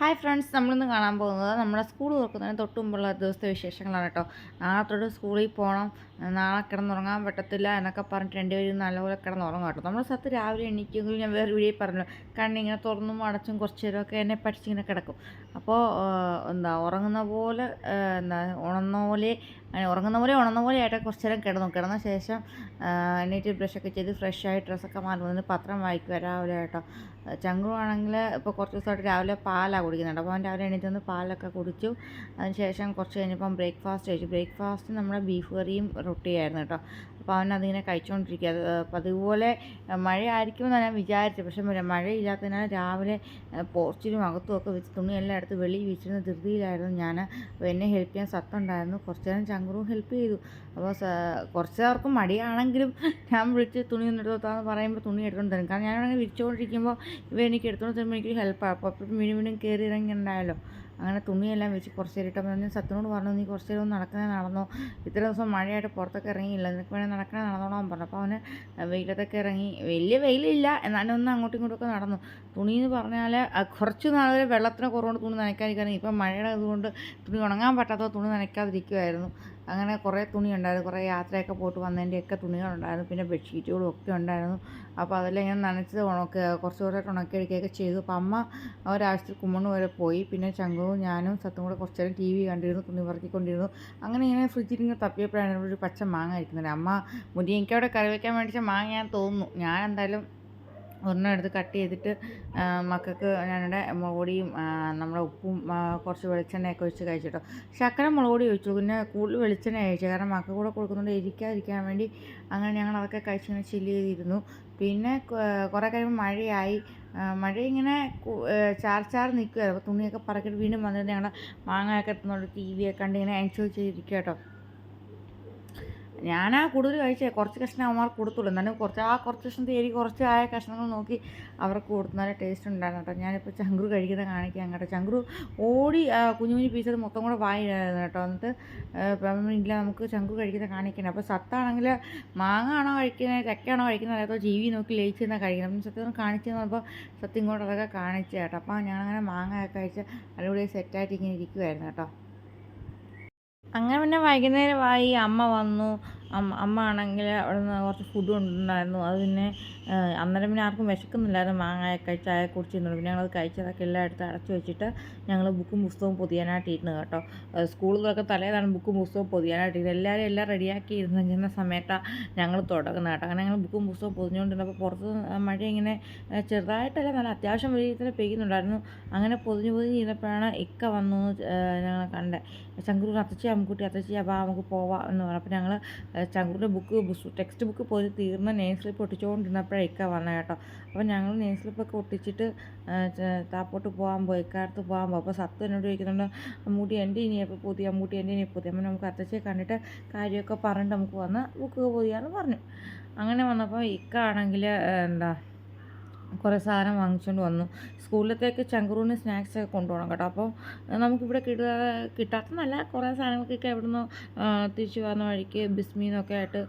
Hi friends നമ്മളിന്ന് കാണാൻ പോകുന്നത് നമ്മുടെ സ്കൂൾ തുറക്കുന്നതിന് തൊട്ട് മുമ്പുള്ള ദിവസത്തെ വിശേഷങ്ങളാണ് കേട്ടോ. നാളെ തൊട്ട് സ്കൂളിൽ പോകണം നാളെ കിടന്നുറങ്ങാൻ പറ്റത്തില്ല എന്നൊക്കെ പറഞ്ഞിട്ട് രണ്ടുപേരും നല്ലപോലെ കിടന്നുറങ്ങും കേട്ടോ. നമ്മൾ സത്ത് രാവിലെ എണീക്കുമെങ്കിൽ ഞാൻ വേറെ വീഡിയോ പറഞ്ഞു കണ്ണിങ്ങനെ തുറന്നും അടച്ചും കുറച്ച് നേരമൊക്കെ എന്നെ പഠിച്ചിങ്ങനെ കിടക്കും. അപ്പോൾ എന്താ ഉറങ്ങുന്ന പോലെ എന്താ ഉണർന്ന പോലെ അങ്ങനെ ഉറങ്ങുന്ന പോലെ ഉണർന്ന പോലെ ആയിട്ട് കുറച്ച് നേരം കിടന്നു. കിടന്ന ശേഷം എണീറ്റ് ബ്രഷൊക്കെ ചെയ്ത് ആയി ഡ്രസ്സൊക്കെ മാറി വന്നിട്ട് പത്രം വായിക്കുക രാവിലെ കേട്ടോ ചങ്കു ആണെങ്കിൽ ഇപ്പോൾ കുറച്ച് ദിവസമായിട്ട് രാവിലെ പാലാണ് കുടിക്കുന്നുണ്ട്. അപ്പോൾ അവൻ രാവിലെ എണീറ്റ് വന്ന് പാലൊക്കെ കുടിച്ചു. അതിന് ശേഷം കുറച്ച് കഴിഞ്ഞപ്പം ബ്രേക്ക്ഫാസ്റ്റ് കഴിച്ചു. ബ്രേക്ക്ഫാസ്റ്റ് നമ്മുടെ ബീഫ് കറിയും റൊട്ടിയായിരുന്നു കേട്ടോ. അപ്പോൾ അവൻ അതിങ്ങനെ കഴിച്ചുകൊണ്ടിരിക്കുക അത് അതുപോലെ അതുപോലെ മഴയായിരിക്കുമെന്നാണ് ഞാൻ വിചാരിച്ചത്. പക്ഷേ മഴ- മഴയില്ലാത്തതിനാൽ രാവിലെ പോർച്ചിലും അകത്തും ഒക്കെ വെച്ച് തുണിയെല്ലാം എടുത്ത് വെളിയിൽ വീച്ചിരുന്ന ധൃതിയിലായിരുന്നു ഞാൻ. അപ്പോൾ എന്നെ ഹെൽപ്പ് ചെയ്യാൻ സത്തുണ്ടായിരുന്നു. കുറച്ച് നേരം ചങ്കുറും ഹെൽപ്പ് ചെയ്തു. അപ്പോൾ കുറച്ച് പേർക്ക് മടിയാണെങ്കിലും ഞാൻ വിളിച്ച് തുണി ഒന്ന് എടുത്തോത്താന്ന് പറയുമ്പോൾ തുണി എടുത്തുകൊണ്ട് തരും. കാരണം ഞാനാണെങ്കിൽ വിരിച്ചുകൊണ്ടിരിക്കുമ്പോൾ ഇവ എനിക്ക് എടുത്തുകൊണ്ട് തരുമ്പോൾ എനിക്ക് ഹെൽപ്പാണ് അപ്പോൾ മിനി മിനും കയറി ഇറങ്ങി ഉണ്ടായല്ലോ. അങ്ങനെ തുണിയെല്ലാം വെച്ച് കുറച്ച് നേരം ഇട്ടപ്പോൾ ഞാൻ സത്തിനോട് പറഞ്ഞു നീ കുറച്ച് നേരം ഒന്ന് നടക്കണേ നടന്നോ. ഇത്ര ദിവസം മഴയായിട്ട് പുറത്തൊക്കെ ഇറങ്ങിയില്ല. നിനക്ക് വേണേൽ നടക്കണേ നടന്നോളാൻ പറഞ്ഞു. അപ്പോൾ അവന് വെയിലത്തൊക്കെ ഇറങ്ങി വലിയ വെയിലില്ല. എന്നാലും ഒന്ന് അങ്ങോട്ടും ഇങ്ങോട്ടൊക്കെ നടന്നു. തുണി എന്ന് പറഞ്ഞാൽ കുറച്ച് നാൾ വെള്ളത്തിന് കുറവുകൊണ്ട് തുണി നനയ്ക്കാതിരിക്കുകയാണ് ഇപ്പം മഴയുടെ ഇതുകൊണ്ട് തുണി ഉണങ്ങാൻ പറ്റാത്ത തുണി നനയ്ക്കാതിരിക്കുമായിരുന്നു അങ്ങനെ കുറേ തുണി ഉണ്ടായിരുന്നു കുറേ യാത്രയൊക്കെ പോയിട്ട് വന്നതിന്റെയൊക്കെ തുണികളുണ്ടായിരുന്നു പിന്നെ ബെഡ്ഷീറ്റുകളും ഒക്കെ ഉണ്ടായിരുന്നു. അപ്പോൾ അതെല്ലാം ഞാൻ നനച്ചത് ഉണക്കുക കുറച്ച് കുറച്ചായിട്ട് ഉണക്കി എടുക്കുകയൊക്കെ ചെയ്തു. അപ്പോൾ അമ്മ ഒരാഴ്ച കുമ്മണ് വരെ പോയി. പിന്നെ ചങ്കുവും ഞാനും സത്തും കൂടെ കുറച്ച് നേരം ടി വി കണ്ടിരുന്നു തുണി പറക്കിക്കൊണ്ടിരുന്നു. അങ്ങനെ ഇങ്ങനെ ഫ്രിഡ്ജിൽ ഇങ്ങനെ തപ്പിയപ്പോഴാണ് ഒരു പച്ച മാങ്ങ ഇരിക്കുന്നത്. അമ്മ മുരിങ്ങയ്ക്കവിടെ കറി വയ്ക്കാൻ മേടിച്ച മാങ്ങ ഞാൻ തോന്നുന്നു. ഞാൻ എന്തായാലും ഒരെണ്ണം എടുത്ത് കട്ട് ചെയ്തിട്ട് മക്കൾക്ക് ഞാനിവിടെ മുളകുപൊടിയും നമ്മുടെ ഉപ്പും കുറച്ച് വെളിച്ചെണ്ണയൊക്കെ ഒഴിച്ച് കഴിച്ചിട്ടോ. ശക്കര മുളക് പൊടി ഒഴിച്ചു. പിന്നെ കൂടുതൽ വെളിച്ചെണ്ണ കഴിച്ചു കാരണം മക്കൾക്ക് കൂടെ കൊടുക്കുന്നുണ്ട് ഇരിക്കാതിരിക്കാൻ വേണ്ടി അങ്ങനെ ഞങ്ങൾ അതൊക്കെ കഴിച്ചിങ്ങനെ ചില്ല് ചെയ്തിരുന്നു. പിന്നെ കുറേ കഴിയുമ്പോൾ മഴയായി. മഴ ഇങ്ങനെ ചാർ ചാർ നിൽക്കുമായിരുന്നു അപ്പോൾ തുണിയൊക്കെ പറക്കിട്ട് വീണ്ടും വന്നിട്ട് ഞങ്ങൾ മാങ്ങയൊക്കെ എത്തുന്നുണ്ട് ടി വിയൊക്കെ കണ്ട് ഇങ്ങനെ എൻജോയ് ചെയ്തിരിക്കുക കേട്ടോ ഞാനാ കൂടുതൽ കഴിച്ചത് കുറച്ച് കഷ്ണം അവന്മാർക്ക് കൊടുത്തുള്ളൂ. എന്നാലും കുറച്ച് ആ കുറച്ച് കഷ്ണം തേരി കുറച്ച് ആയ കഷ്ണങ്ങൾ നോക്കി അവർക്ക് കൊടുത്തു നല്ല ടേസ്റ്റ് ഉണ്ടായിരുന്നു കേട്ടോ. ഞാനിപ്പോൾ ചങ്കുറു കഴിക്കുന്നത് കാണിക്കാൻ കേട്ടോ. ചങ്കുറു ഓടി ആ, കുഞ്ഞു കുഞ്ഞു പീസത് മൊത്തം കൂടെ വായിലായിരുന്നു കേട്ടോ. എന്നിട്ട് ഇല്ല നമുക്ക് ചങ്കുറു കഴിക്കുന്നത് കാണിക്കണം അപ്പോൾ സത്താണെങ്കിൽ മാങ്ങ ആണോ കഴിക്കുന്നത് ചക്കയാണോ കഴിക്കുന്നത് അതോ ജീവി നോക്കി ലയിച്ച് തന്നെ കഴിക്കണം അപ്പം സത്യം കാണിച്ചു തന്നപ്പോൾ സത്യം ഇങ്ങോട്ട് അതൊക്കെ കാണിച്ചു കേട്ടോ. അപ്പോൾ ഞാനങ്ങനെ മാങ്ങ ഒക്കെ കഴിച്ച് അടിപൊളി സെറ്റായിട്ട് ഇങ്ങനെ ഇരിക്കുമായിരുന്നു കേട്ടോ. അങ്ങനെ പിന്നെ വൈകുന്നേരമായി അമ്മ വന്നു. അമ്മ അമ്മ ആണെങ്കിൽ അവിടെ നിന്ന് കുറച്ച് ഫുഡ് കൊണ്ടുണ്ടായിരുന്നു അത് പിന്നെ അന്നേരം പിന്നെ ആർക്കും വിശക്കുന്നില്ലായിരുന്നു. മാങ്ങയൊക്കെ ചായ കുടിച്ചിരുന്നു പിന്നെ ഞങ്ങളത് കഴിച്ചതൊക്കെ എല്ലാം എടുത്ത് അടച്ചു വെച്ചിട്ട് ഞങ്ങൾ ബുക്കും പുസ്തകവും പൊതിയാനായിട്ട് ഇരുന്നു കേട്ടോ. സ്കൂളിലൊക്കെ തലേതാണ് ബുക്കും പുസ്തകവും പൊതിയാനായിട്ട് ഇരുന്നത്. എല്ലാവരും എല്ലാം റെഡിയാക്കി ഇരുന്ന സമയത്താണ് ഞങ്ങൾ തുടങ്ങുന്നത് കേട്ടോ. അങ്ങനെ ഞങ്ങൾ ബുക്കും പുസ്തകവും പൊതിഞ്ഞുകൊണ്ടിരുന്നപ്പോൾ പുറത്ത് മഴ ഇങ്ങനെ ചെറുതായിട്ടല്ല നല്ല അത്യാവശ്യം വലിയ രീതിയിൽ പെയ്യുന്നുണ്ടായിരുന്നു. അങ്ങനെ പൊതിഞ്ഞ് പൊതിഞ്ഞ് ഇരുന്നപ്പോഴാണ് ഇക്ക വന്നു ഞങ്ങൾ കണ്ടത് ചങ്കൂർ അത്തച്ചി അമ്മക്കുട്ടി അത്തച്ചി അപ്പോൾ നമുക്ക് പോവാം എന്ന് പറഞ്ഞു. അപ്പോൾ ഞങ്ങൾ ചങ്കൂറിന്റെ ബുക്ക് ടെക്സ്റ്റ് ബുക്ക് പോയി തീർന്ന നെയിം സ്ലിപ്പ് ഒട്ടിച്ചുകൊണ്ടിരുന്നപ്പോഴേക്കാണ് വന്നത് കേട്ടോ. അപ്പോൾ ഞങ്ങൾ നെയിം സ്ലിപ്പൊക്കെ ഒട്ടിച്ചിട്ട് താപ്പോട്ട് പോകാൻ പോയി ഇക്കാലത്ത് പോകാൻ പോകും അപ്പോൾ സത്ത് എന്നോട് ചോദിക്കുന്നുണ്ട് അമ്മൂട്ടി എന്റെ ഇനി എപ്പോൾ പുതിയ? അമ്മൂട്ടി എന്റെ ഇനി പുതിയ? അപ്പോൾ നമുക്ക് അത്തച്ചയെ കണ്ടിട്ട് കാര്യമൊക്കെ പറഞ്ഞിട്ട് നമുക്ക് വന്ന് ബുക്ക് പൊതിയാന്ന് പറഞ്ഞു. അങ്ങനെ വന്നപ്പോൾ ഇക്കാണെങ്കിൽ എന്താ കുറേ സാധനം വാങ്ങിച്ചുകൊണ്ട് വന്നു. സ്കൂളിലത്തേക്ക് ചങ്കുറൂന് സ്നാക്സ് ഒക്കെ കൊണ്ടുപോകണം കേട്ടോ. അപ്പോൾ നമുക്കിവിടെ കിട്ടാ കിട്ടാത്തതല്ല കുറേ സാധനങ്ങൾക്കൊക്കെ എവിടുന്ന് തിരിച്ചു വന്ന വഴിക്ക് ബിസ്മീന്നൊക്കെ ആയിട്ട്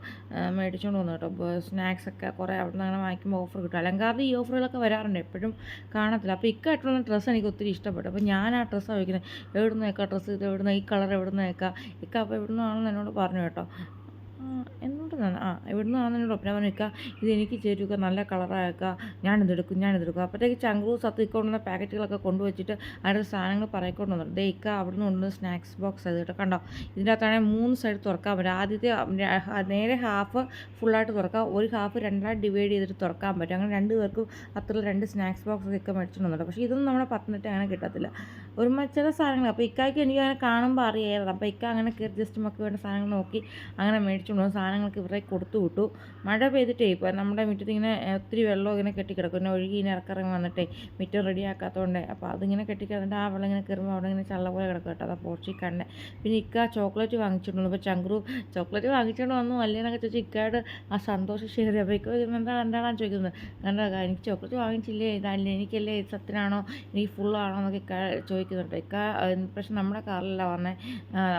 മേടിച്ചുകൊണ്ട് വന്നു കേട്ടോ. അപ്പോൾ സ്നാക്സൊക്കെ കുറേ അവിടെ നിന്ന് അങ്ങനെ വാങ്ങിക്കുമ്പോൾ ഓഫർ കിട്ടും. അലങ്കാറിൽ ഈ ഓഫറുകളൊക്കെ വരാറുണ്ട് എപ്പോഴും കാണത്തില്ല. അപ്പോൾ ഇക്കായിട്ടുള്ള ഡ്രസ്സ് എനിക്ക് ഒത്തിരി ഇഷ്ടപ്പെട്ടു. അപ്പോൾ ഞാൻ ആ ഡ്രസ്സാണ് വയ്ക്കുന്നത് എവിടുന്ന് വെക്കാം ഡ്രസ്സ് ഇത്? എവിടുന്ന്? ഈ കളർ എവിടുന്ന് വെക്കാം ഇക്ക അപ്പോൾ എവിടുന്നാണെന്ന് എന്നോട് പറഞ്ഞു കേട്ടോ. എന്നോട് തന്നെ ആ ഇവിടുന്ന് ആണെന്നോട് ഒപ്പന പറഞ്ഞു ഇത് എനിക്ക് ചേരുക നല്ല കളറാക്കുക ഞാനിതെടുക്കും ഞാനിതെടുക്കും അപ്പോഴത്തേക്ക് ചങ്കൂർ സത്ത് കൊണ്ടുവന്ന പാക്കറ്റുകളൊക്കെ കൊണ്ടുവച്ചിട്ട് അതിന്റെ സാധനങ്ങൾ പറയിക്കൊണ്ട് വന്നു. ദേ ഇക്ക അവിടെ നിന്ന് കൊണ്ടുവന്ന സ്നാക്സ് ബോക്സ് അത് കേട്ടോ. കണ്ടോ? ഇതിന്റെ അകത്താണെങ്കിൽ മൂന്ന് സൈഡ് തുറക്കാൻ പറ്റും. ആദ്യത്തെ നേരെ ഹാഫ് ഫുള്ളായിട്ട് തുറക്കാം. ഒരു ഹാഫ് രണ്ടായിട്ട് ഡിവൈഡ് ചെയ്തിട്ട് തുറക്കാൻ പറ്റും. അങ്ങനെ രണ്ട് പേർക്കും അത്ര രണ്ട് സ്നാക്സ് ബോക്സ് ഒക്കെ മേടിച്ചിട്ട് വന്നിട്ടുണ്ട്. പക്ഷേ ഇതൊന്നും നമ്മുടെ പത്തനംതിട്ട അങ്ങനെ കിട്ടത്തില്ല. ഒരു ചില സാധനങ്ങൾ അപ്പോൾ ഇക്കായ്ക്ക് എനിക്ക് അങ്ങനെ കാണുമ്പോൾ അറിയായിരുന്നു. അപ്പോൾ ഇക്ക അങ്ങനെ ജസ്റ്റ് നമുക്ക് വേണ്ട സാധനങ്ങൾ നോക്കി അങ്ങനെ വന്നു സാധനങ്ങൾക്ക് ഇവരെ കൊടുത്തു വിട്ടു. മഴ പെയ്തിട്ടേ ഇപ്പോൾ നമ്മുടെ മുറ്റത്ത് ഇങ്ങനെ ഒത്തിരി വെള്ളം ഇങ്ങനെ കെട്ടിക്കിടക്കും. പിന്നെ ഒഴുകി ഇങ്ങനെ ഇറക്കിറങ്ങി വന്നിട്ടേ മുറ്റം റെഡിയാക്കാത്തതുകൊണ്ട് അപ്പോൾ അതിങ്ങനെ കെട്ടിക്കിടന്നിട്ട് ആ വെള്ളം ഇങ്ങനെ കയറുമ്പോൾ അവിടെ ഇങ്ങനെ ചള്ള പോലെ കിടക്കും കേട്ടോ. അതാ പോർച്ചി കണ്ടെ പിന്നെ ഇക്ക ചോക്ലേറ്റ് വാങ്ങിച്ചിട്ടുണ്ട് അപ്പോൾ ചങ്ക്രു ചോക്ലേറ്റ് വാങ്ങിച്ചുകൊണ്ട് വന്നു അല്ലേന്നൊക്കെ ചോദിച്ചു ഇക്കാട് ആ സന്തോഷം ഷെയർ അപ്പോൾ ഇക്ക എന്താ എന്താണെന്ന് ചോദിക്കുന്നത്? എന്താ എനിക്ക് ചോക്ലേറ്റ് വാങ്ങിച്ചില്ലേ? ഇതല്ല എനിക്കല്ലേ ഇത് സത്യനാണോ? എനിക്ക് ഫുള്ളാണോ എന്നൊക്കെ ഇക്ക ചോദിക്കുന്നുണ്ട്. ഇക്ക പക്ഷെ നമ്മുടെ കാറിലല്ല വന്നേ.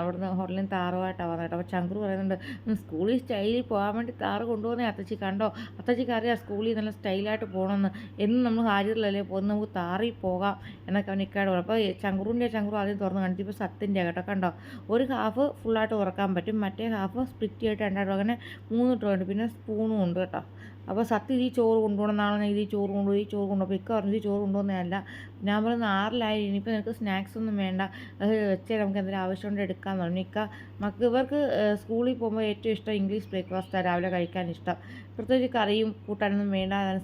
അവിടുന്ന് ഹോട്ടലിൽ നിന്ന് താറുമായിട്ടാണ് വന്നത് കേട്ടോ. അപ്പോൾ ചങ്കറു പറയുന്നുണ്ട് "ഉം, സ്കൂളിൽ സ്റ്റൈലിൽ പോകാൻ വേണ്ടി താറ് കൊണ്ടുപോകുന്ന അത്തച്ചി. കണ്ടോ? അത്തച്ചിക്ക് അറിയാം സ്കൂളിൽ നല്ല സ്റ്റൈലായിട്ട് പോകണമെന്ന് എന്ന് നമ്മൾ ഹാരിയറിലല്ലേ പോകുന്നത് നമുക്ക് താറിൽ പോകാം എന്നൊക്കെ അവൻ ഇക്കാട് പറഞ്ഞു. അപ്പോൾ ചങ്കുറിന്റെ ചങ്കുറു ആദ്യം തുറന്ന് കണ്ടിട്ട് ഇപ്പോൾ സത്തിന്റെ കേട്ടോ. കണ്ടോ? ഒരു ഹാഫ് ഫുള്ളായിട്ട് ഉറക്കാൻ പറ്റും. മറ്റേ ഹാഫ് സ്പ്ലിറ്റ് ആയിട്ട് രണ്ടായിട്ട് അങ്ങനെ മൂന്ന് ഇട്ടുണ്ട് പിന്നെ സ്പൂണും ഉണ്ട് കേട്ടോ. അപ്പോൾ സത്യം ഈ ചോറ് കൊണ്ടുപോകണം നാളെ ഞാൻ ഇത് ചോറ് കൊണ്ടുപോയി ചോറ് കൊണ്ടുപോയി. ഇക്ക പറഞ്ഞു ചോറ് കൊണ്ടുപോകുന്നതല്ല ഞാൻ പറഞ്ഞു ആറിലായി ഇനിയിപ്പോൾ നിനക്ക് സ്നാക്സ് ഒന്നും വേണ്ട. അത് വെച്ചാൽ നമുക്ക് എന്തെങ്കിലും ആവശ്യമുണ്ട് എടുക്കാമെന്ന് പറഞ്ഞു. ഇക്ക മക്ക് ഇവർക്ക് സ്കൂളിൽ പോകുമ്പോൾ ഏറ്റവും ഇഷ്ടം ഇംഗ്ലീഷ് ബ്രേക്ക്ഫാസ്റ്റാണ് രാവിലെ കഴിക്കാൻ ഇഷ്ടം. പ്രത്യേകിച്ച് കറിയും കൂട്ടാനൊന്നും വേണ്ട അതിന്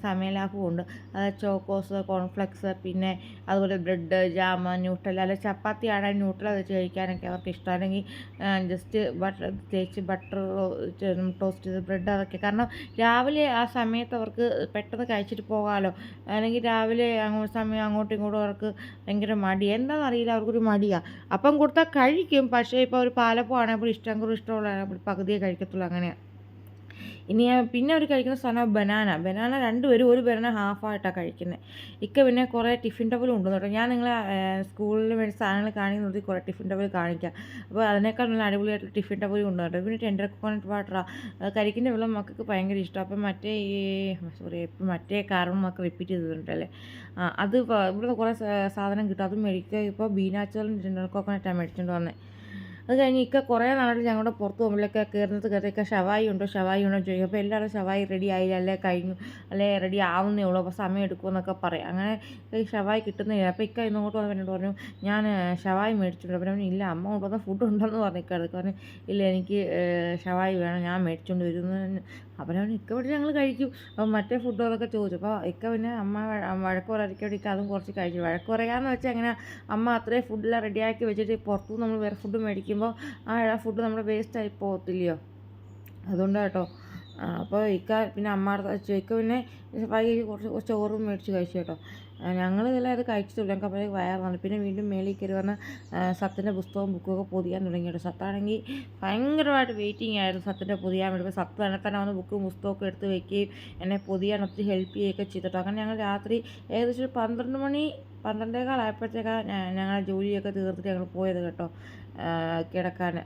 ഉണ്ട് അതായത് ചോക്കോസ് കോൺഫ്ലെക്സ് പിന്നെ അതുപോലെ ബ്രെഡ് ജാം ന്യൂട്രൽ അല്ലെങ്കിൽ ചപ്പാത്തി ആണെങ്കിൽ ന്യൂട്രൽ വെച്ച് കഴിക്കാനൊക്കെ അവർക്ക് ഇഷ്ടം. അല്ലെങ്കിൽ ജസ്റ്റ് ബട്ടർ തേച്ച് ബട്ടർ ടോസ്റ്റ് ചെയ്ത് ബ്രെഡ് അതൊക്കെ. കാരണം രാവിലെ ആ സമയത്ത് അവർക്ക് പെട്ടെന്ന് കഴിച്ചിട്ട് പോകാമല്ലോ അല്ലെങ്കിൽ രാവിലെ അങ്ങോട്ട് സമയം അങ്ങോട്ടും ഇങ്ങോട്ടും അവർക്ക് ഭയങ്കര മടി. എന്താണെന്നറിയില്ല അവർക്കൊരു മടിയാണ് അപ്പം കൊടുത്താൽ കഴിക്കും. പക്ഷേ ഇപ്പോൾ ഒരു പാലപ്പം ആണെങ്കിൽ ഇഷ്ടം കൂടെ ഇഷ്ടമുള്ള പകുതിയെ കഴിക്കത്തുള്ളൂ. അങ്ങനെയാണ് ഇനി പിന്നെ അവർ കഴിക്കുന്ന സാധനം ബനാന ബനാന രണ്ടുപേരും ഒരു ബനാന ഹാഫായിട്ടാണ് കഴിക്കുന്നത് ഇക്ക പിന്നെ കുറേ ടിഫിൻ ടബിൾ ഉണ്ടെന്ന് കേട്ടോ. ഞാൻ നിങ്ങളെ സ്കൂളിൽ വേണ്ടി സാധനങ്ങൾ കാണിക്കുന്നത് കുറേ ടിഫിൻ ടബിൾ കാണിക്കാം. അപ്പോൾ അതിനേക്കാൾ നല്ല അടിപൊളിയായിട്ട് ടിഫിൻ ടബിൾ ഉണ്ട് കേട്ടോ പിന്നെ ടെൻഡർ കോക്കനട്ട് വാട്ടറാണ് കരിക്കിന്റെ വെള്ളം മക്കൾക്ക് ഭയങ്കര ഇഷ്ടമാണ് അപ്പം മറ്റേ ഈ സോറി മറ്റേ കാരണം മക്കൾ റിപ്പീറ്റ് ചെയ്തിട്ടുണ്ടല്ലേ അത് ഇവിടുന്ന് കുറേ സാധനം കിട്ടും. അത് മേടിക്കുക ഇപ്പോൾ ബീനാച്ചോറും ടെൻഡർ കോക്കോനട്ടാണ് മേടിച്ചുകൊണ്ട് വന്നത് അത് കഴിഞ്ഞ് ഇക്ക കുറേ നാളായിട്ട് ഞങ്ങളുടെ പുറത്ത് പോകുമ്പോഴൊക്കെ കയറുന്നത് കയറിയൊക്കെ ഷവായി ഉണ്ടോ? ഷവായി ഉണ്ടോ? ചോദിക്കും. അപ്പോൾ എല്ലാവരും ഷവായി റെഡി ആയില്ല. അല്ലേ? കഴിഞ്ഞു. അല്ലേ? റെഡി ആവുന്നേ ഉള്ളൂ. അപ്പോൾ സമയം എടുക്കുമെന്നൊക്കെ പറയും. അങ്ങനെ ഈ ഷവായി കിട്ടുന്നില്ല. അപ്പോൾ ഇക്ക ഇന്നോട്ട് വന്ന് എന്നോട് പറഞ്ഞു ഞാൻ ഷവായി മേടിച്ചിട്ടുണ്ട്. അപ്പോൾ ഇല്ല അമ്മ കൊണ്ടുവന്ന ഫുഡ് ഉണ്ടെന്ന് പറഞ്ഞു ഇക്ക പറഞ്ഞു ഇല്ല എനിക്ക് ഷവായി വേണം. ഞാൻ മേടിച്ചുകൊണ്ട് വരുന്നു അപ്പോൾ ഞാൻ ഇക്ക ഇവിടെ ഞങ്ങൾ കഴിക്കും. അപ്പോൾ മറ്റേ ഫുഡ് അതൊക്കെ ചോദിച്ചു. അപ്പോൾ ഇക്ക പിന്നെ അമ്മ വഴക്ക് പറയാതിരിക്കും ഇക്ക അതും കുറച്ച് കഴിച്ചു. വഴക്ക് പറയാമെന്ന് വെച്ചാൽ എങ്ങനെ? അമ്മ അത്രയും ഫുഡെല്ലാം റെഡിയാക്കി വെച്ചിട്ട് പുറത്തുനിന്ന് നമ്മൾ വേറെ ഫുഡ് മേടിക്കുമ്പോൾ ആ ഫുഡ് നമ്മുടെ വേസ്റ്റ് ആയി പോകത്തില്ലയോ? അതുകൊണ്ടാണ് കേട്ടോ അപ്പോൾ ഇക്ക പിന്നെ അമ്മ ഇക്ക പിന്നെ വൈകി കുറച്ച് ചോറും മേടിച്ച് കഴിച്ചു കേട്ടോ. ഞങ്ങൾ ഇതെല്ലാം അത് കഴിച്ചിട്ടില്ല ഞങ്ങൾക്ക് അപ്പോഴേക്ക് വയറാണ് പിന്നെ വീണ്ടും മേളിൽ കയറി വന്ന് സത്തിന്റെ പുസ്തകവും ബുക്കൊക്കെ പൊതിയാൻ തുടങ്ങി കേട്ടോ. സത്താണെങ്കിൽ ഭയങ്കരമായിട്ട് വെയിറ്റിംഗ് ആയിരുന്നു സത്തിന്റെ പൊതിയാൻ വേണ്ടി. സത്ത് തന്നെ തന്നെ വന്ന് ബുക്കും പുസ്തകമൊക്കെ എടുത്ത് വെക്കുകയും എന്നെ പൊതിയാൻ ഒത്തിരി ഹെൽപ്പ് ചെയ്യുകയൊക്കെ ചെയ്തിട്ടോ. അങ്ങനെ ഞങ്ങൾ രാത്രി ഏകദേശം ഒരു പന്ത്രണ്ട് മണി പന്ത്രണ്ടേകാലായപ്പോഴത്തേക്കാണ് ഞങ്ങൾ ജോലിയൊക്കെ തീർത്തിട്ട് ഞങ്ങൾ പോയത് കേട്ടോ. കിടക്കാൻ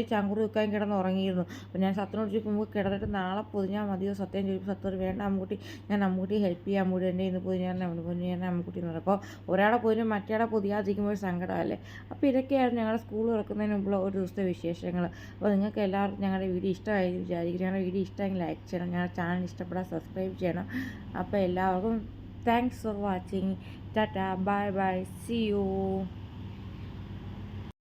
ഈ ചങ്കുറി വെക്കാൻ കിടന്ന് ഉറങ്ങിയിരുന്നു അപ്പോൾ ഞാൻ സത്യനോട് ചോദിക്കുമ്പോൾ കിടന്നിട്ട് നാളെ പൊതിഞ്ഞാൽ മതിയോ? സത്യം ചോദിക്കും സത്യം വേണ്ട അമ്മുക്കുട്ടി ഞാൻ അമ്മുക്കുട്ടി ഹെൽപ്പ് ചെയ്യാൻ കൂടി എന്റെ ഇന്ന് പൊതിഞ്ഞാൽ അവിടെ പൊതിഞ്ഞാൽ അമ്മുക്കുട്ടി എന്ന് പറയും അപ്പോൾ ഒരാളെ പൊതിഞ്ഞ് മറ്റേടെ പൊതിയാതിരിക്കുമ്പോൾ സങ്കടമല്ലേ അപ്പോൾ ഇതൊക്കെയായിരുന്നു ഞങ്ങളുടെ സ്കൂൾ തുറക്കുന്നതിന് മുമ്പുള്ള ഒരു ദിവസത്തെ വിശേഷങ്ങൾ അപ്പോൾ നിങ്ങൾക്ക് എല്ലാവർക്കും ഞങ്ങളുടെ വീഡിയോ ഇഷ്ടമായി വിചാരിക്കും ഞങ്ങളുടെ വീഡിയോ ഇഷ്ടമെങ്കിൽ ലൈക്ക് ചെയ്യണം. ഞങ്ങളുടെ ചാനൽ ഇഷ്ടപ്പെടാൻ സബ്സ്ക്രൈബ് ചെയ്യണം. അപ്പോൾ എല്ലാവർക്കും Thanks for watching. Tata. Bye bye. See you.